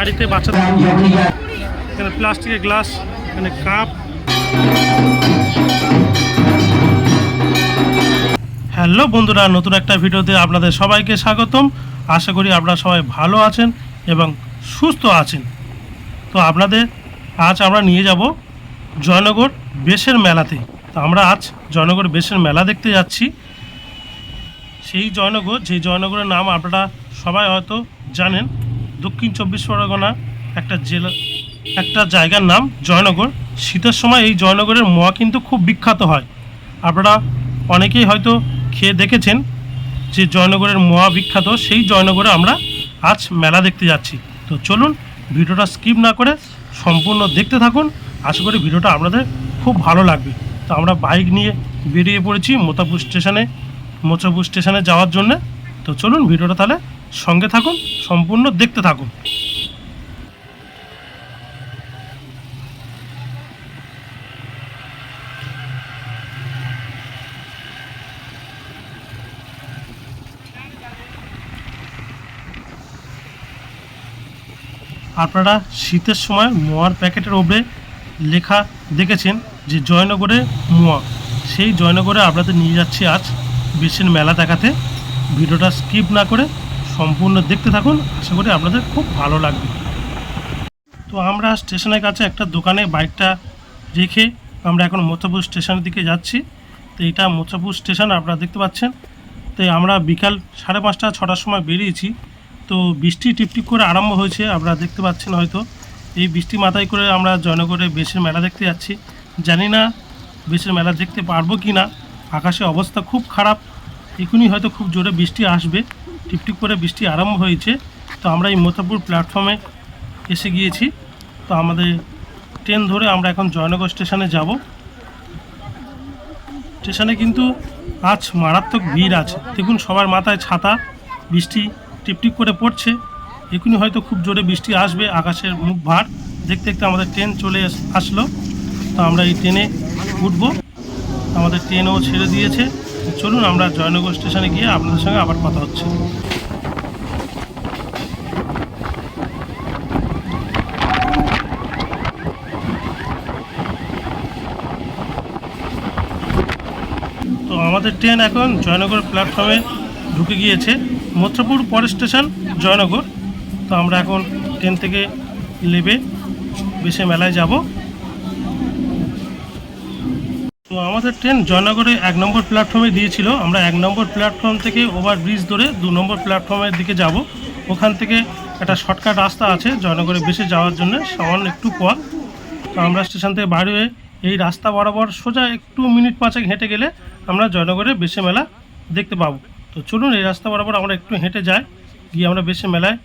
গাড়িতে বাচ্চাদের এখানে প্লাস্টিকের গ্লাস, এখানে কাপ। হ্যালো বন্ধুরা, নতুন একটা ভিডিওতে আপনাদের সবাইকে স্বাগতম। আশা করি আপনারা সবাই ভালো আছেন এবং সুস্থ আছেন। তো আপনাদের আজ আমরা নিয়ে যাব জয়নগর বেশের মেলাতে। তো আমরা আজ জয়নগর বেশের মেলা দেখতে যাচ্ছি। সেই জয়নগর, যে জয়নগরের নাম আপনারা সবাই হয়তো জানেন দক্ষিণ চব্বিশ পরগনা, একটা জেলা, একটা জায়গার নাম জয়নগর। শীতের সময় এই জয়নগরের মোয়া কিন্তু খুব বিখ্যাত হয়। আপনারা অনেকেই হয়তো খেয়ে দেখেছেন যে জয়নগরের মোয়া বিখ্যাত, সেই জয়নগরে আমরা আজ মেলা দেখতে যাচ্ছি। তো চলুন ভিডিওটা স্কিপ না করে সম্পূর্ণ দেখতে থাকুন। আশা করি ভিডিওটা আপনাদের খুব ভালো লাগবে। তো আমরা বাইক নিয়ে বেরিয়ে পড়েছি মোতাপুর স্টেশনে মোচাপুর স্টেশনে যাওয়ার জন্য। তো চলুন ভিডিওটা তাহলে সঙ্গে থাকুন, সম্পূর্ণ দেখতে থাকুন। আপনারা শীতের সময় মোয়ার প্যাকেটের ওপরে লেখা দেখেছেন যে জয়নগরে মোয়া। সেই জয়নগরে আপনাদের নিয়ে যাচ্ছি আজ বেশির মেলা দেখাতে। ভিডিওটা স্কিপ না করে সম্পূর্ণ দেখতে থাকুন। আশা করি আপনাদের খুব ভালো লাগবে। তো আমরা স্টেশনের কাছে একটা দোকানে বাইকটা রেখে আমরা এখন মোচাপুর স্টেশনের দিকে যাচ্ছি। তো এটা মোচাপুর স্টেশন আপনারা দেখতে পাচ্ছেন। তো আমরা বিকাল সাড়ে পাঁচটা, ছটার সময় বেরিয়েছি। তো বৃষ্টি টিপটিপ করে আরম্ভ হয়েছে, আপনারা দেখতে পাচ্ছেন হয়তো। এই বৃষ্টি মাথায় করে আমরা জয়নগরে বেশের মেলা দেখতে যাচ্ছি। জানি না বেশের মেলা দেখতে পারব কি না আকাশে অবস্থা খুব খারাপ। এখনই হয়তো খুব জোরে বৃষ্টি আসবে। টিপটিপ করে বৃষ্টি আরম্ভ হয়েছে। তো আমরা এই মোতাপুর প্ল্যাটফর্মে এসে গিয়েছি। তো আমাদের ট্রেন ধরে আমরা এখন জয়নগর স্টেশনে যাব। স্টেশনে কিন্তু আজ মারাত্মক ভিড় আছে। দেখুন সবার মাথায় ছাতা, বৃষ্টি টিপটিপ করে পড়ছে। এখনই হয়তো খুব জোরে বৃষ্টি আসবে, আকাশের মুখ ভার। দেখতে দেখতে আমাদের ট্রেন চলে আসলো। তো আমরা এই ট্রেনে উঠবো। আমাদের ট্রেনও ছেড়ে দিয়েছে। চলুন, আমরা জয়নগর স্টেশনে গিয়ে আপনাদের সঙ্গে আবার কথা হচ্ছে। তো আমাদের ট্রেন এখন জয়নগর প্ল্যাটফর্মে ঢুকে গিয়েছে। মথুরাপুর পরের স্টেশন জয়নগর। তো আমরা এখন ট্রেন থেকে নেবে বেশে মেলায় যাব। আমাদের ট্রেন জয়নগরে এক নম্বর প্ল্যাটফর্মে দিয়েছিল। আমরা এক নম্বর প্ল্যাটফর্ম থেকে ওভার ব্রিজ ধরে দু নম্বর প্ল্যাটফর্মের দিকে যাব। ওখান থেকে একটা শর্টকাট রাস্তা আছে জয়নগরে বেশি যাওয়ার জন্য, সামান্য একটু পথ। তো আমরা স্টেশন থেকে বাইরে হয়ে এই রাস্তা বরাবর সোজা একটু মিনিট পাঁচেক হেঁটে গেলে আমরা জয়নগরে বেশি মেলা দেখতে পাবো। তো চলুন এই রাস্তা বরাবর আমরা একটু হেঁটে যাই, গিয়ে আমরা বেশি মেলায়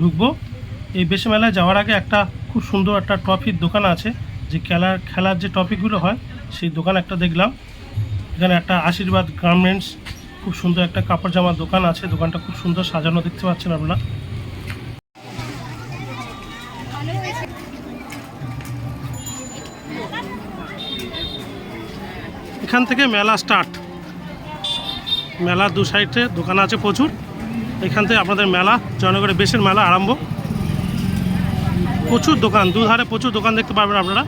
ঢুকবো। এই বেশি মেলায় যাওয়ার আগে একটা খুব সুন্দর একটা ট্রফির দোকান আছে, যে খেলার খেলার যে টপিকগুলো হয় সেই দোকান একটা দেখলাম। এখানে একটা আশীর্বাদ গার্মেন্টস খুব সুন্দর একটা কাপড় জামার দোকান আছে। দোকানটা খুব সুন্দর সাজানো দেখতে পাচ্ছেন আপনারা। এখান থেকে মেলা স্টার্ট মেলা দু সাইডে দোকান আছে প্রচুর। এখান থেকে আপনাদের মেলা, জয়নগরের বেশের মেলা আরম্ভ। প্রচুর দোকান, দুধারে প্রচুর দোকান দেখতে পাবেন আপনারা।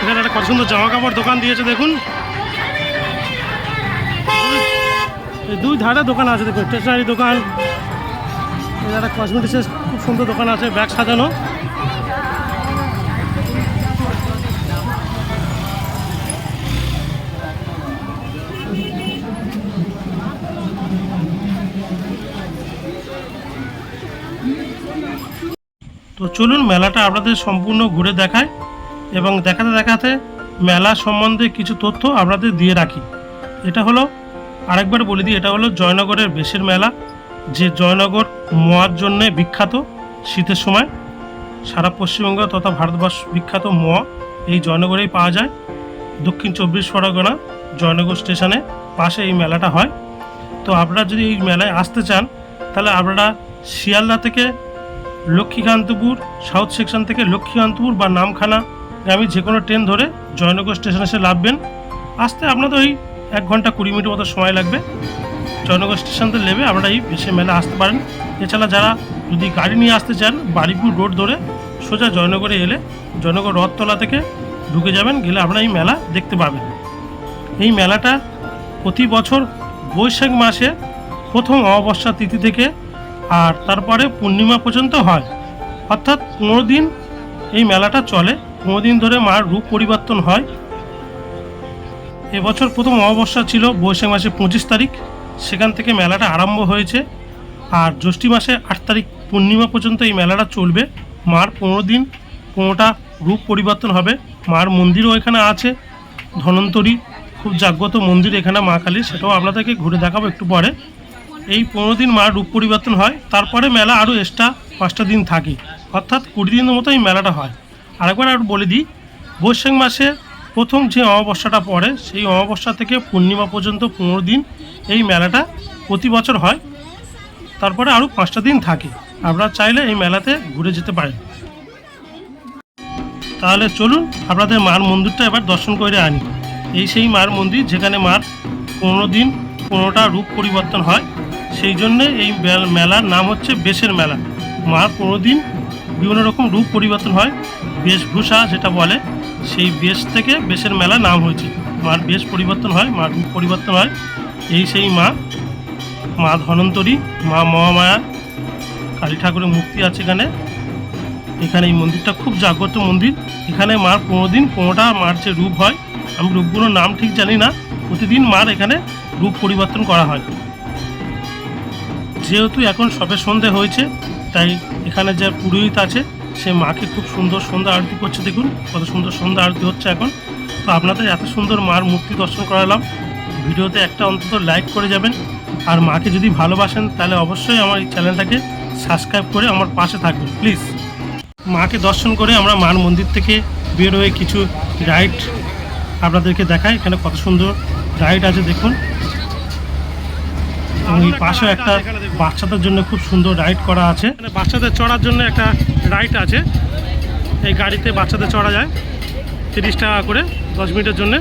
এখানে একটা কত সুন্দর জামা কাপড় দোকান দিয়েছে, দেখুন। দুই ধারে দোকান আছে, দেখুন, স্টেশনারি দোকান। এটা একটা কসমেটিক্সের খুব সুন্দর দোকান আছে, ব্যাগ সাজানো। চলুন মেলাটা আপনাদের সম্পূর্ণ ঘুরে দেখায় এবং দেখাতে দেখাতে মেলা সম্বন্ধে কিছু তথ্য আপনাদের দিয়ে রাখি। এটা হলো, আরেকবার বলে দিই, এটা হলো জয়নগরের বেশের মেলা, যে জয়নগর মোয়ার জন্য বিখ্যাত শীতের সময়। সারা পশ্চিমবঙ্গ তথা ভারতবর্ষ বিখ্যাত মোয়া, এই জয়নগরেই পাওয়া যায়। দক্ষিণ চব্বিশ পরগনা জয়নগর স্টেশনে পাশে এই মেলাটা হয়। তো আপনারা যদি এই মেলায় আসতে চান, তাহলে আপনারা শিয়ালদা থেকে লক্ষ্মীকান্তপুর, সাউথ সেকশন থেকে লক্ষ্মীকান্তপুর বা নামখানা গামী যে কোনো ট্রেন ধরে জয়নগর স্টেশনে এসে নামবেন আসতে আপনাদের ওই এক ঘণ্টা কুড়ি মিনিট মতো সময় লাগবে। জয়নগর স্টেশন থেকে নেবে আপনারা এই বেশি মেলা আসতে পারেন। এছাড়া যারা যদি গাড়ি নিয়ে আসতে চান, বারিপুর রোড ধরে সোজা জয়নগরে এলে জয়নগর রথতলা থেকে ঢুকে যাবেন, গেলে আপনারা এই মেলা দেখতে পাবেন। এই মেলাটা প্রতি বছর বৈশাখ মাসে প্রথম অমাবস্যা তিথি থেকে আর তারপরে পূর্ণিমা পর্যন্ত হয়। অর্থাৎ পনেরো দিন এই মেলাটা চলে। পনেরো দিন ধরে মার রূপ পরিবর্তন হয়। এবছর প্রথম অমাবস্যা ছিল বৈশাখ মাসে পঁচিশ তারিখ। সেখান থেকে মেলাটা আরম্ভ হয়েছে। আর জ্যৈষ্ঠী মাসে আট তারিখ পূর্ণিমা পর্যন্ত এই মেলাটা চলবে। মার পনেরো দিন পনেরোটা রূপ পরিবর্তন হবে। মার মন্দিরও এখানে আছে। ধনন্তরী খুব জাগ্রত মন্দির এখানে মা কালী সেটাও আপনাদেরকে ঘুরে দেখাবো একটু পরে। এই পনেরো দিন মার রূপ পরিবর্তন হয়। তারপরে মেলা আরও এক্সট্রা পাঁচটা দিন থাকে। অর্থাৎ কুড়ি দিনের মতো এই মেলাটা হয়। আরেকবার আর বলে দিই, বৈশাখ মাসে প্রথম যে অমাবস্যাটা পড়ে, সেই অমাবস্যা থেকে পূর্ণিমা পর্যন্ত পনেরো দিন এই মেলাটা প্রতি বছর হয়। তারপরে আরও পাঁচটা দিন থাকে। আপনারা চাইলে এই মেলাতে ঘুরে যেতে পারেন। তাহলে চলুন আপনাদের মার মন্দিরটা এবার দর্শন করে আনি। এই সেই মার মন্দির যেখানে মার পনেরো দিন পনেরোটা রূপ পরিবর্তন হয়। সেই জন্যে এই মেল- মেলার নাম হচ্ছে বেশের মেলা। মার পনেরো দিন বিভিন্ন রকম রূপ পরিবর্তন হয়, বেশভূষা যেটা বলে, সেই বেশ থেকে বেশের মেলা নাম হয়েছে। মার বেশ পরিবর্তন হয়, মার রূপ পরিবর্তন হয়। এই সেই মা মা ধনন্তরী, মা মহামায়া, কালী ঠাকুরের মূর্তি আছে এখানে। এখানে এই মন্দিরটা খুব জাগ্রত মন্দির। এখানে মার পনেরো দিন পনেরোটা মার যে রূপ হয়, আমি রূপগুলোর নাম ঠিক জানি না। প্রতিদিন মার এখানে রূপ পরিবর্তন করা হয়। যেহেতু এখন সবে সন্ধে হয়েছে, তাই এখানে যে পুরোহিত আছে, সে মাকে খুব সুন্দর সন্ধ্যা আরতি করছে। দেখুন, কত সুন্দর সন্ধ্যা আরতি হচ্ছে এখন। তো আপনাদের এত সুন্দর মার মূর্তি দর্শন করালাম। ভিডিওতে একটা অন্তত লাইক করে যাবেন। আর মাকে যদি ভালোবাসেন, তাহলে অবশ্যই আমার এই চ্যানেলটাকে সাবস্ক্রাইব করে আমার পাশে থাকবেন প্লিজ মাকে দর্শন করে আমরা মার মন্দির থেকে বের হয়ে কিছু রাইড আপনাদেরকে দেখাই। এখানে কত সুন্দর রাইড আছে, দেখুন। এবং এই পাশেও একটা বাচ্চাদের জন্য খুব সুন্দর রাইড করা আছে। বাচ্চাদের চড়ার জন্য একটা রাইড আছে। এই গাড়িতে বাচ্চাদের চড়া যায় তিরিশ টাকা করে দশ মিনিটের জন্য।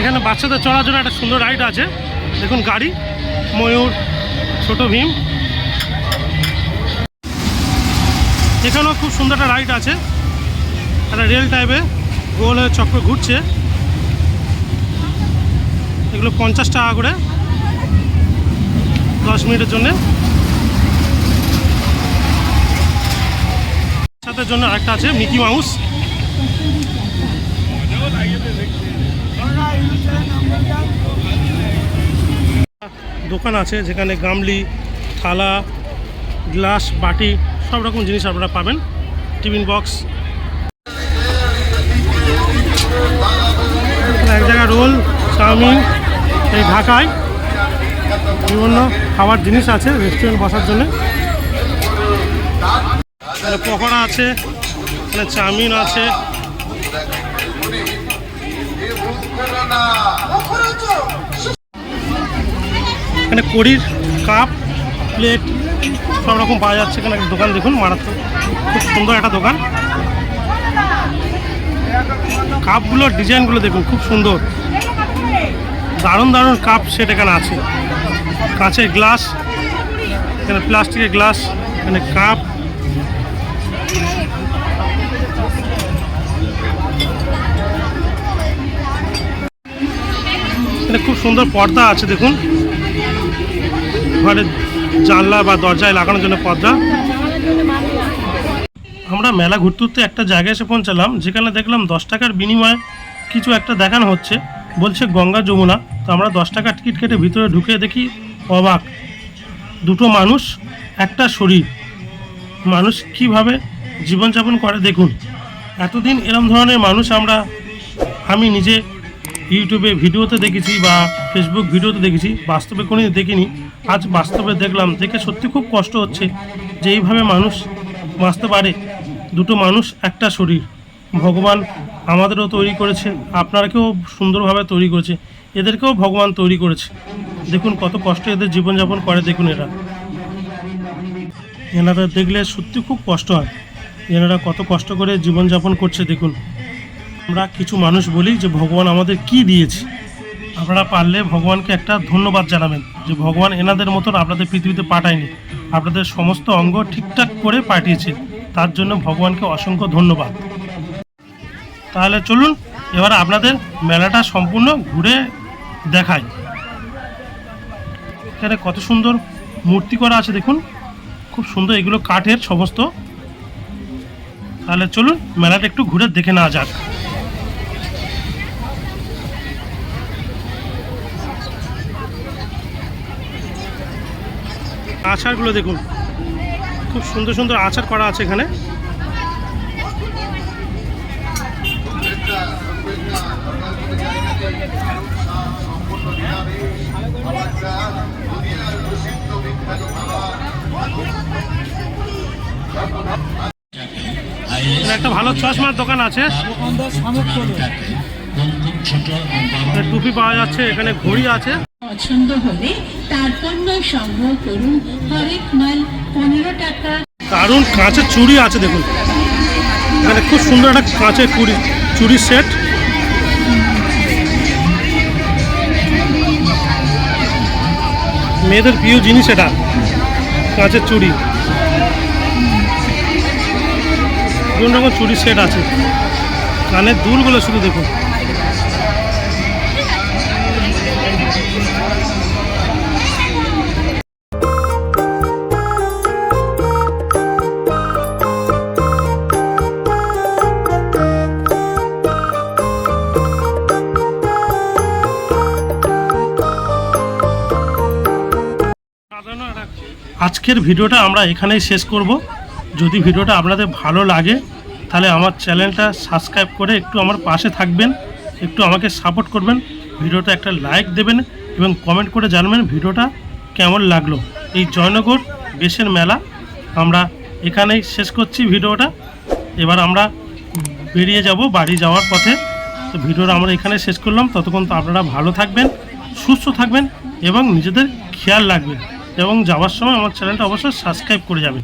এখানে বাচ্চাদের চড়ার জন্য একটা সুন্দর রাইড আছে। দেখুন গাড়ি, ময়ূর, ছোট ভীম। এখানেও খুব সুন্দর একটা রাইড আছে। একটা রেল টাইপের গোল চক্র ঘুরছে। এগুলো পঞ্চাশ টাকা করে। দশ মিনিটের জন্য। সাথে জন্য আরেকটা আছে, মিকি মাউস। দোকান আছে যেখানে গামলি, থালা, গ্লাস, বাটি, সব রকম জিনিস আপনারা পাবেন। Tiffin box. এক জায়গায় রোল, চাউমিন। এই ঢাকায় বিভিন্ন খাবার জিনিস আছে রেস্টুরেন্ট বসার জন্য। পকোড়া আছে এখানে চাউমিন আছে। এখানে কড়ির কাপ প্লেট সব রকম পাওয়া যাচ্ছে। এখানে একটা দোকান দেখুন, মারাত্মক। খুব সুন্দর একটা দোকান। কাপগুলোর ডিজাইনগুলো দেখুন, খুব সুন্দর। দারুণ দারুণ কাপ সেট এখানে আছে। কাঁচের গ্লাস এখানে প্লাস্টিকের গ্লাস এখানে কাপ খুব সুন্দর পর্দা আছে, দেখুন। ঘরের জানলা বা দরজায় লাগানোর জন্য পর্দা। আমরা মেলা ঘুরতে ঘুরতে একটা জায়গায় এসে পৌঁছালাম, যেখানে দেখলাম দশ টাকার বিনিময়ে কিছু একটা দেখানো হচ্ছে। বলছে, গঙ্গা যমুনা। তো আমরা দশ টাকা টিকিট কেটে ভিতরে ঢুকে দেখি অবাক। দুটো মানুষ, একটা শরীর। মানুষ কীভাবে জীবনযাপন করে, দেখুন। এতদিন এরম ধরনের মানুষ আমরা, আমি নিজে ইউটিউবে ভিডিওতে দেখেছি বা ফেসবুক ভিডিওতে দেখেছি, বাস্তবে কোনো দেখিনি। আজ বাস্তবে দেখলাম, দেখে সত্যি খুব কষ্ট হচ্ছে যে এইভাবে মানুষ বাঁচতে পারে। দুটো মানুষ, একটা শরীর। ভগবান আমাদেরও তৈরি করেছে, আপনারাকেও সুন্দরভাবে তৈরি করেছে, এদেরকেও ভগবান তৈরি করেছে। দেখুন কত কষ্ট এদের জীবনযাপন করে, দেখুন এরা। এনারা দেখলে সত্যি খুব কষ্ট হয়। এনারা কত কষ্ট করে জীবনযাপন করছে, দেখুন। আমরা কিছু মানুষ বলি যে, ভগবান আমাদের কি দিয়েছে? আপনারা পারলে ভগবানকে একটা ধন্যবাদ জানাবেন যে, ভগবান এনাদের মতন আপনাদের পৃথিবীতে পাঠায়নি। আপনাদের সমস্ত অঙ্গ ঠিকঠাক করে পাঠিয়েছে। তার জন্য ভগবানকে অসংখ্য ধন্যবাদ। তাহলে চলুন, এবার আপনাদের মেলাটা সম্পূর্ণ ঘুরে দেখাই। এখানে কত সুন্দর মূর্তি করা আছে দেখুন। খুব সুন্দর এগুলো কাঠের সমস্ত। তাহলে চলুন, মেলাটা একটু ঘুরে দেখে নেওয়া যাক। আচারগুলো দেখুন। খুব সুন্দর সুন্দর আচার করা আছে এখানে। একটা ভালো চশমার দোকান আছে। টুপি পাওয়া যাচ্ছে এখানে ঘড়ি আছে। পছন্দ হলে তারপর নয় সংগ্রহ করুন হরেক মাল পনেরো টাকা। দারুণ কাঁচের চুড়ি আছে দেখুন। এখানে খুব সুন্দর একটা কাঁচের চুড়ি চুড়ির সেট। মেয়েদের প্রিয় জিনিস এটা, কাঁচের চুড়ি। বিভিন্ন রকম চুড়ির সেট আছে। কানের দুলগুলো শুধু দেখুন। আজকের ভিডিওটা আমরা এখানেই শেষ করব। যদি ভিডিওটা আপনাদের ভালো লাগে, তাহলে আমার চ্যানেলটা সাবস্ক্রাইব করে একটু আমার পাশে থাকবেন, একটু আমাকে সাপোর্ট করবেন ভিডিওটা একটা লাইক দেবেন এবং কমেন্ট করে জানবেন ভিডিওটা কেমন লাগল। এই জয়নগর বেশের মেলা, আমরা এখানেই শেষ করছি ভিডিওটা। এবার আমরা বেরিয়ে যাব বাড়ি যাওয়ার পথে। তো ভিডিওটা আমরা এখানে শেষ করলাম। ততক্ষণ তো আপনারা ভালো থাকবেন, সুস্থ থাকবেন এবং নিজেদের খেয়াল রাখবেন। এবং যাওয়ার সময় আমার চ্যানেলটা অবশ্যই সাবস্ক্রাইব করে যাবেন।